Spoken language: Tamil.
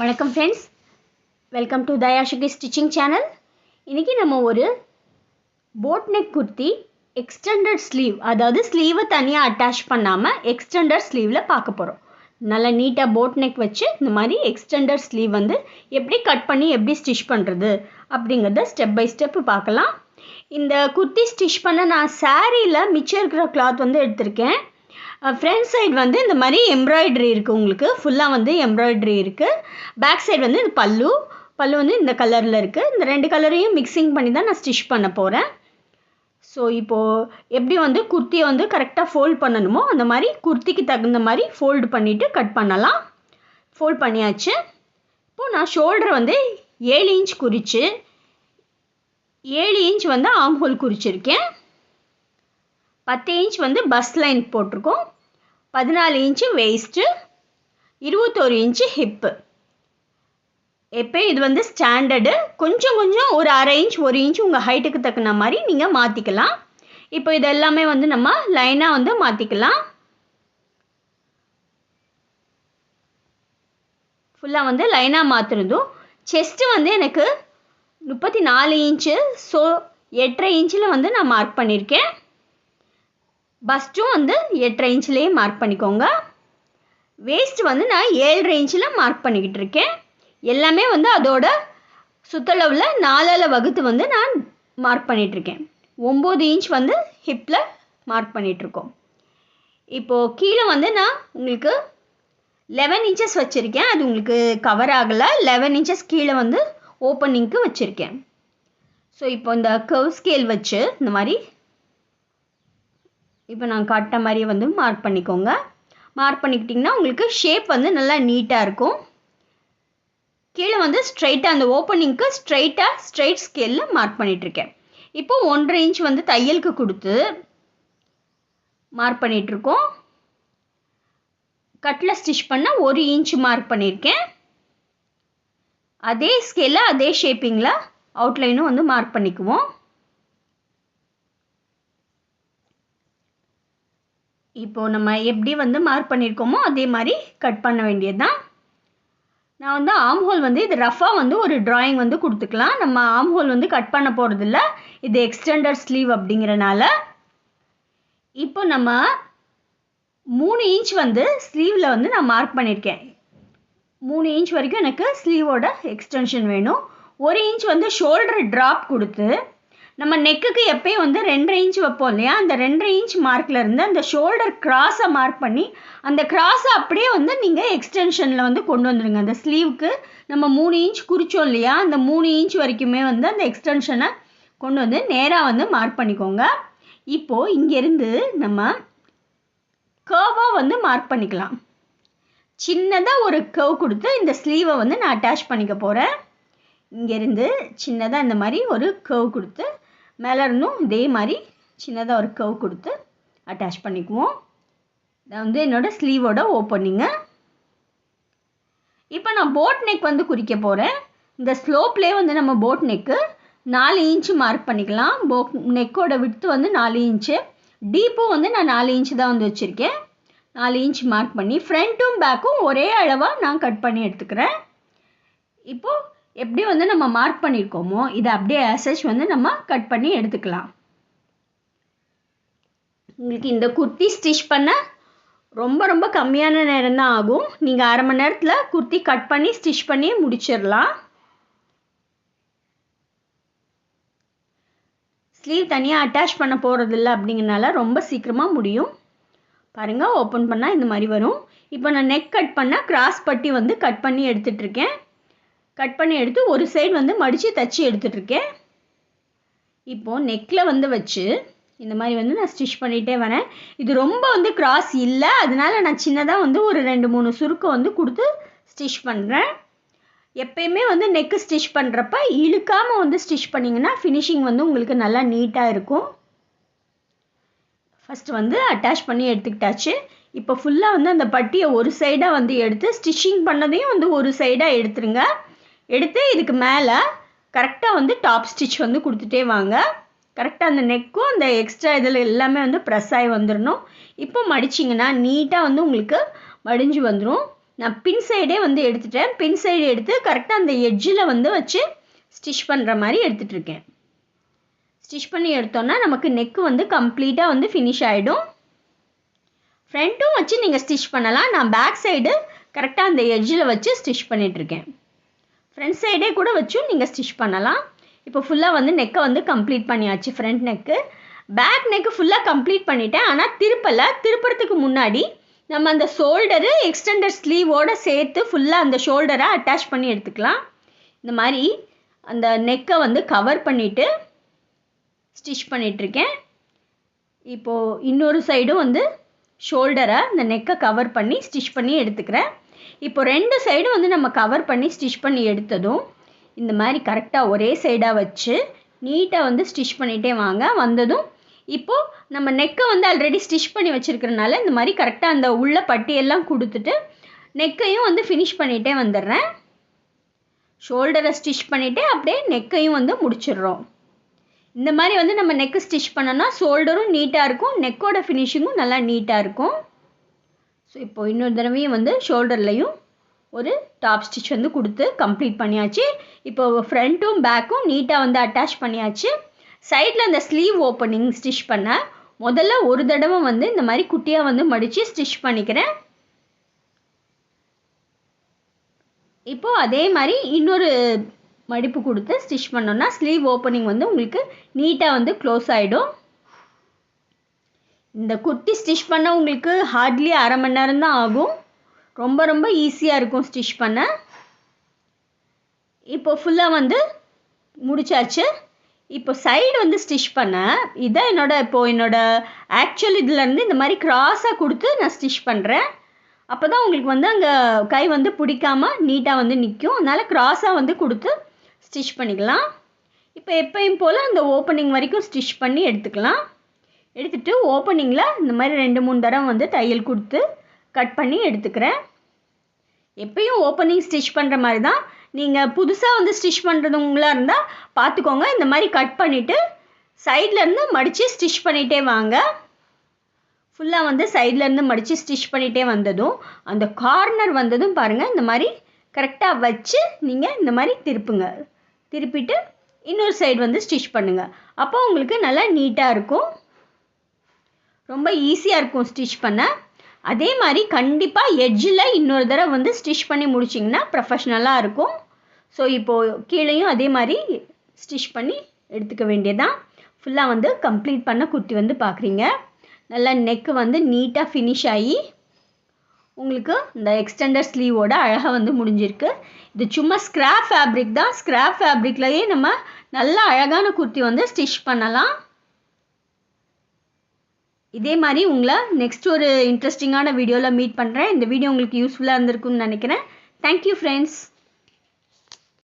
வணக்கம் ஃப்ரெண்ட்ஸ் வெல்கம் டு தயாஷுகி ஸ்டிச்சிங் சேனல் இன்றைக்கி நம்ம ஒரு boat neck kurti extended sleeve அதாவது ஸ்லீவை தனியாக அட்டாச் பண்ணாமல் எக்ஸ்டெண்டட் ஸ்லீவில் பார்க்க போகிறோம் நல்லா நீட்டாக போட் நெக் வச்சு இந்த மாதிரி எக்ஸ்டெண்டட் ஸ்லீவ் வந்து எப்படி கட் பண்ணி எப்படி ஸ்டிச் பண்ணுறது அப்படிங்கிறத ஸ்டெப் பை ஸ்டெப்பு பார்க்கலாம். இந்த குர்த்தி ஸ்டிச் பண்ண நான் சாரியில் மிச்சம் இருக்கிற கிளாத் வந்து எடுத்திருக்கேன். ஃப்ரண்ட் சைடு வந்து இந்த மாதிரி எம்ப்ராய்ட்ரி இருக்குது உங்களுக்கு. ஃபுல்லாக வந்து எம்ப்ராய்டரி இருக்குது பேக் சைடு வந்து இது பல்லு. பல்லு வந்து இந்த கலரில் இருக்குது இந்த ரெண்டு கலரையும் மிக்சிங் பண்ணி தான் நான் ஸ்டிச் பண்ண போகிறேன் ஸோ இப்போது எப்படி வந்து குர்த்தியை வந்து கரெக்டாக ஃபோல்ட் பண்ணணுமோ அந்த மாதிரி குர்த்திக்கு தகுந்த மாதிரி ஃபோல்டு பண்ணிவிட்டு கட் பண்ணலாம். ஃபோல்ட் பண்ணியாச்சு. இப்போது நான் ஷோல்டர் வந்து ஏழு இன்ச் குறித்து ஏழு இன்ச் வந்து ஆம்ஹோல் குறிச்சிருக்கேன். பத்து இன்ச் வந்து பஸ் லைன் போட்டிருக்கோம். பதினாலு இன்ச்சு வேஸ்ட்டு இருபத்தோரு இன்ச்சு ஹிப்பு எப்போ இது வந்து ஸ்டாண்டர்டு கொஞ்சம் கொஞ்சம் ஒரு அரை இன்ச் ஒரு இன்ச் உங்கள் ஹைட்டுக்கு தக்குன மாதிரி நீங்கள் மாற்றிக்கலாம் இப்போ இது எல்லாமே வந்து நம்ம லைனாக வந்து மாற்றிக்கலாம் ஃபுல்லாக வந்து லைனாக மாற்றுறதும் செஸ்ட்டு வந்து எனக்கு முப்பத்தி நாலு இன்ச்சு ஸோ எட்டரை இன்ச்சில் வந்து நான் மார்க் பண்ணியிருக்கேன் பஸ்ட்டும் வந்து எட்டரை இன்ச்லேயே மார்க் பண்ணிக்கோங்க. வேஸ்ட் வந்து நான் ஏழரை இன்ச்சில் மார்க் பண்ணிக்கிட்டு இருக்கேன். எல்லாமே வந்து அதோட சுத்தளவில் நாலால் வகுத்து வந்து நான் மார்க் பண்ணிகிட்ருக்கேன் ஒம்பது இன்ச் வந்து ஹிப்பில் மார்க் பண்ணிகிட்ருக்கோம் இப்போது கீழே வந்து நான் உங்களுக்கு லெவன் இன்ச்சஸ் வச்சுருக்கேன். அது உங்களுக்கு கவர் ஆகலை. லெவன் இன்ச்சஸ் கீழே வந்து ஓப்பனிங்க்கு வச்சுருக்கேன். ஸோ இப்போ இந்த கர்வ் ஸ்கேல் வச்சு இந்த மாதிரி இப்போ நான் காட்ட மாதிரியே வந்து மார்க் பண்ணிக்கோங்க. மார்க் பண்ணிக்கிட்டிங்கன்னா உங்களுக்கு ஷேப் வந்து நல்லா நீட்டாக இருக்கும். கீழே வந்து ஸ்ட்ரைட்டாக அந்த ஓப்பனிங்க்கு ஸ்ட்ரைட்டாக ஸ்ட்ரைட் ஸ்கேலில் மார்க் பண்ணிகிட்ருக்கேன் இப்போ ஒன்றரை இன்ச் வந்து தையலுக்கு கொடுத்து மார்க் பண்ணிகிட்ருக்கோம் கட்டில் ஸ்டிச் பண்ண ஒரு இன்ச் மார்க் பண்ணியிருக்கேன். அதே ஸ்கேலில் அதே ஷேப்பிங்கில் அவுட்லைனும் வந்து மார்க் பண்ணிக்குவோம். இப்போது நம்ம எப்படி வந்து மார்க் பண்ணியிருக்கோமோ அதே மாதிரி கட் பண்ண வேண்டியது தான் நான் வந்து ஆம் ஹோல் வந்து இது ரஃபாக வந்து ஒரு ட்ராயிங் வந்து கொடுத்துக்கலாம். நம்ம ஆம் ஹோல் வந்து கட் பண்ண போகிறதில்ல இது எக்ஸ்டெண்டர் ஸ்லீவ் அப்படிங்கிறனால. இப்போ நம்ம மூணு இன்ச் வந்து ஸ்லீவில் வந்து நான் மார்க் பண்ணியிருக்கேன் மூணு இன்ச் வரைக்கும் எனக்கு ஸ்லீவோட எக்ஸ்டென்ஷன் வேணும். ஒரு இன்ச் வந்து ஷோல்டர் ட்ராப் கொடுத்து நம்ம நெக்குக்கு எப்பயும் வந்து ரெண்டரை இன்ச் வைப்போம் இல்லையா? அந்த ரெண்டரை இன்ச் மார்க்கில் இருந்து அந்த ஷோல்டர் கிராஸை மார்க் பண்ணி அந்த கிராஸை அப்படியே வந்து நீங்கள் எக்ஸ்டென்ஷனில் வந்து கொண்டு வந்துடுங்க. அந்த ஸ்லீவுக்கு நம்ம மூணு இன்ச் குறித்தோம் இல்லையா? அந்த மூணு இன்ச் வரைக்குமே வந்து அந்த எக்ஸ்டென்ஷனை கொண்டு வந்து நேராக வந்து மார்க் பண்ணிக்கோங்க. இப்போது இங்கேருந்து நம்ம கேர்வாக வந்து மார்க் பண்ணிக்கலாம். சின்னதாக ஒரு கேர்வ் கொடுத்து இந்த ஸ்லீவை வந்து நான் அட்டாச் பண்ணிக்க போகிறேன் இங்கேருந்து சின்னதாக இந்த மாதிரி ஒரு கேர்வ் கொடுத்து மேலே இருந்தும் இதே மாதிரி சின்னதாக ஒரு கவ் கொடுத்து அட்டாச் பண்ணிக்குவோம். இதை வந்து என்னோடய ஸ்லீவோட ஓப்பனிங்க இப்போ நான் போட் நெக் வந்து குறிக்க போகிறேன் இந்த ஸ்லோப்லேயே வந்து நம்ம போட் நெக்கு நாலு இன்ச்சு மார்க் பண்ணிக்கலாம். போட் நெக்கோட விட்த்து வந்து நாலு இன்ச்சு டீப்பும் வந்து நான் நாலு இன்ச்சு தான் வந்து வச்சுருக்கேன். நாலு இன்ச் மார்க் பண்ணி ஃப்ரண்ட்டும் பேக்கும் ஒரே அளவாக நான் கட் பண்ணி எடுத்துக்கிறேன். இப்போது எப்படி வந்து நம்ம மார்க் பண்ணியிருக்கோமோ இதை அப்படியே அசஸ் வந்து நம்ம கட் பண்ணி எடுத்துக்கலாம். உங்களுக்கு இந்த குர்த்தி ஸ்டிச் பண்ண ரொம்ப ரொம்ப கம்மியான நேரம் தான் ஆகும். நீங்கள் அரை மணி நேரத்தில் குர்த்தி கட் பண்ணி ஸ்டிச் பண்ணி முடிச்சிடலாம். ஸ்லீவ் தனியாக அட்டாச் பண்ண போகிறதில்ல அப்படிங்கிறனால ரொம்ப சீக்கிரமாக முடியும். பாருங்கள் ஓப்பன் பண்ணால் இந்த மாதிரி வரும். இப்போ நான் நெக் கட் பண்ணால் கிராஸ் பட்டி வந்து கட் பண்ணி எடுத்துகிட்ருக்கேன் கட் பண்ணி எடுத்து ஒரு சைடு வந்து மடித்து தச்சு எடுத்துட்ருக்கேன் இப்போது நெக்கில் வந்து வச்சு இந்த மாதிரி வந்து நான் ஸ்டிச் பண்ணிகிட்டே வரேன். இது ரொம்ப வந்து கிராஸ் இல்லை. அதனால நான் சின்னதாக வந்து ஒரு ரெண்டு மூணு சுருக்கம் வந்து கொடுத்து ஸ்டிச் பண்ணுறேன் எப்பயுமே வந்து நெக்கு ஸ்டிச் பண்ணுறப்ப இழுக்காமல் வந்து ஸ்டிச் பண்ணிங்கன்னா ஃபினிஷிங் வந்து உங்களுக்கு நல்லா நீட்டாக இருக்கும். ஃபஸ்ட்டு வந்து அட்டாச் பண்ணி எடுத்துக்கிட்டாச்சு. இப்போ ஃபுல்லாக வந்து அந்த பட்டியை ஒரு சைடாக வந்து எடுத்து ஸ்டிச்சிங் பண்ணதையும் வந்து ஒரு சைடாக எடுத்துருங்க. எடுத்து இதுக்கு மேலே கரெக்டாக வந்து டாப் ஸ்டிச் வந்து கொடுத்துட்டே வாங்க. கரெக்டாக அந்த நெக்கும் அந்த எக்ஸ்ட்ரா இதில் எல்லாமே வந்து ப்ரெஸ் ஆகி வந்துடணும் இப்போ மடிச்சிங்கன்னா நீட்டாக வந்து உங்களுக்கு மடிஞ்சு வந்துடும் நான் பின் சைடே வந்து எடுத்துட்டேன். பின் சைடு எடுத்து கரெக்டாக அந்த எட்ஜில் வந்து வச்சு ஸ்டிச் பண்ணுற மாதிரி எடுத்துகிட்டு இருக்கேன். ஸ்டிச் பண்ணி எடுத்தோன்னா நமக்கு நெக்கு வந்து கம்ப்ளீட்டாக வந்து ஃபினிஷ் ஆகிடும் ஃப்ரண்ட்டும் வச்சு நீங்கள் ஸ்டிச் பண்ணலாம். நான் பேக் சைடு கரெக்டாக அந்த எட்ஜில் வச்சு ஸ்டிச் பண்ணிகிட்ருக்கேன் ஃப்ரண்ட் சைடே கூட வச்சும் நீங்கள் ஸ்டிச் பண்ணலாம். இப்போ ஃபுல்லாக வந்து நெக்கை வந்து கம்ப்ளீட் பண்ணியாச்சு ஃப்ரண்ட் நெக்கு பேக் நெக்கு ஃபுல்லாக கம்ப்ளீட் பண்ணிட்டேன். ஆனால் திருப்பலை திருப்புறதுக்கு முன்னாடி நம்ம அந்த ஷோல்டரு எக்ஸ்டெண்டட் ஸ்லீவோடு சேர்த்து ஃபுல்லாக அந்த ஷோல்டரை அட்டாச் பண்ணி எடுத்துக்கலாம். இந்த மாதிரி அந்த நெக்கை வந்து கவர் பண்ணிவிட்டு ஸ்டிச் பண்ணிகிட்ருக்கேன் இப்போது இன்னொரு சைடும் வந்து ஷோல்டரை இந்த நெக்கை கவர் பண்ணி ஸ்டிச் பண்ணி எடுத்துக்கிறேன். இப்போ ரெண்டு சைடும் வந்து நம்ம கவர் பண்ணி ஸ்டிச் பண்ணி எடுத்ததும் இந்த மாதிரி கரெக்டாக ஒரே சைடாக வச்சு நீட்டாக வந்து ஸ்டிச் பண்ணிகிட்டே வாங்க. வந்ததும் இப்போது நம்ம நெக்கை வந்து ஆல்ரெடி ஸ்டிச் பண்ணி வச்சுருக்கிறனால இந்த மாதிரி கரெக்டாக அந்த உள்ள பட்டியெல்லாம் கொடுத்துட்டு நெக்கையும் வந்து ஃபினிஷ் பண்ணிகிட்டே வந்துடுறேன். ஷோல்டரை ஸ்டிச் பண்ணிவிட்டு அப்படியே நெக்கையும் வந்து முடிச்சிடுறோம். இந்த மாதிரி வந்து நம்ம நெக்கு ஸ்டிச் பண்ணோன்னா ஷோல்டரும் நீட்டாக இருக்கும் நெக்கோட ஃபினிஷிங்கும் நல்லா நீட்டாக இருக்கும். ஸோ இப்போ இன்னொரு தடவையும் வந்து ஷோல்டர்லையும் ஒரு டாப் ஸ்டிச் வந்து கொடுத்து கம்ப்ளீட் பண்ணியாச்சு. இப்போ ஃப்ரண்ட்டும் பேக்கும் நீட்டாக வந்து அட்டாச் பண்ணியாச்சு. சைடில் அந்த ஸ்லீவ் ஓப்பனிங் ஸ்டிச் பண்ண முதல்ல ஒரு தடவை வந்து இந்த மாதிரி குட்டியாக வந்து மடித்து ஸ்டிச் பண்ணிக்கிறேன். இப்போது அதே மாதிரி இன்னொரு மடிப்பு கொடுத்து ஸ்டிச் பண்ணோன்னா ஸ்லீவ் ஓப்பனிங் வந்து உங்களுக்கு நீட்டாக வந்து க்ளோஸ் ஆகிடும் இந்த குர்த்தி ஸ்டிச் பண்ண உங்களுக்கு ஹார்ட்லி அரை மணி நேரம் தான் ஆகும். ரொம்ப ரொம்ப ஈஸியாக இருக்கும் ஸ்டிச் பண்ண. இப்போ ஃபுல்லாக வந்து முடிச்சாச்சு. இப்போ சைடு வந்து ஸ்டிச் பண்ண. இதான் என்னோட இப்போது என்னோடய ஆக்சுவல் இதுலேருந்து இந்த மாதிரி க்ராஸாக கொடுத்து நான் ஸ்டிச் பண்ணுறேன் அப்போ தான் உங்களுக்கு வந்து அங்கே கை வந்து பிடிக்காமல் நீட்டாக வந்து நிற்கும் அதனால் க்ராஸாக வந்து கொடுத்து ஸ்டிச் பண்ணிக்கலாம். இப்போ எப்பயும் போல் அந்த ஓப்பனிங் வரைக்கும் ஸ்டிச் பண்ணி எடுத்துக்கலாம். எடுத்துகிட்டு ஓப்பனிங்கில் இந்த மாதிரி ரெண்டு மூணு தடவை வந்து தையல் கொடுத்து கட் பண்ணி எடுத்துக்கிறேன். எப்பயும் ஓப்பனிங் ஸ்டிச் பண்ணுற மாதிரி தான். நீங்கள் புதுசாக வந்து ஸ்டிச் பண்ணுறதுங்களா இருந்தால் பார்த்துக்கோங்க இந்த மாதிரி கட் பண்ணிவிட்டு சைட்லேருந்து மடித்து ஸ்டிச் பண்ணிகிட்டே வாங்க. ஃபுல்லாக வந்து சைட்லேருந்து மடித்து ஸ்டிச் பண்ணிகிட்டே வந்ததும் அந்த கார்னர் வந்ததும் பாருங்கள் இந்த மாதிரி கரெக்டாக வச்சு நீங்கள் இந்த மாதிரி திருப்புங்க. திருப்பிட்டு இன்னொரு சைடு வந்து ஸ்டிச் பண்ணுங்கள் அப்போ உங்களுக்கு நல்லா நீட்டாக இருக்கும். ரொம்ப ஈஸியாக இருக்கும் ஸ்டிச் பண்ண. அதே மாதிரி கண்டிப்பாக எட்ஜில் இன்னொரு தடவை வந்து ஸ்டிச் பண்ணி முடிச்சிங்கன்னா ப்ரொஃபஷ்னலாக இருக்கும். ஸோ இப்போது கீழேயும் அதே மாதிரி ஸ்டிச் பண்ணி எடுத்துக்க வேண்டியதான் ஃபுல்லாக வந்து கம்ப்ளீட் பண்ண குர்த்தி வந்து பார்க்குறீங்க நல்லா நெக்கு வந்து நீட்டாக ஃபினிஷ் ஆகி உங்களுக்கு இந்த எக்ஸ்டெண்டர் ஸ்லீவோட அழகாக வந்து முடிஞ்சிருக்கு. இது சும்மா ஸ்க்ராப் ஃபேப்ரிக் தான். ஸ்க்ராப் ஃபேப்ரிக்லேயே நம்ம நல்ல அழகான குர்த்தி வந்து ஸ்டிச் பண்ணலாம். இதே மாதிரி உங்களை நெக்ஸ்ட் ஒரு இன்ட்ரெஸ்டிங்கான வீடியோவில் மீட் பண்ணுறேன் இந்த வீடியோ உங்களுக்கு யூஸ்ஃபுல்லாக இருந்திருக்கும்னு நினைக்கிறேன். Thank you friends